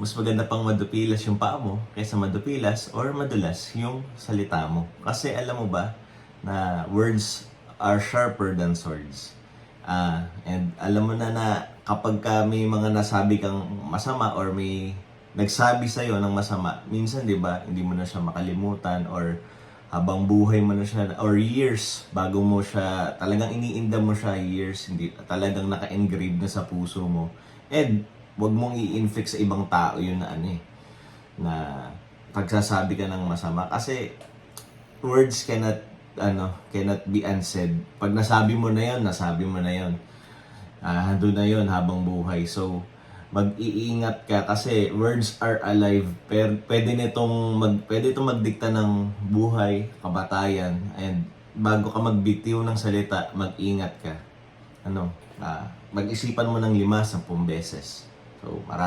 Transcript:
mas maganda pang madupilas yung paa mo kaysa madupilas or madulas yung salita mo. Kasi alam mo ba na words are sharper than swords. Ah, and alam mo na na kapag ka may mga nasabi kang masama or may nagsabi sa ng masama, minsan 'di ba, hindi mo na siya makalimutan or habang buhay mo na siya or years bago mo siya talagang iniinda mo siya years hindi talagang naka-engrave na sa puso mo and wag mong i-inflict sa ibang tao yun na ano eh na pagsasabi ka ng masama. Kasi words cannot ano cannot be unsaid. Pag nasabi mo na yon nasabi mo na yon ah na yon habang buhay. So mag-iingat ka kasi words are alive. Pero pwede nitong mag pwede itong magdikta ng buhay kabatayan and bago ka magbitiw ng salita mag-ingat ka. Ano ah mag-isipan mo ng lima sampung beses so marami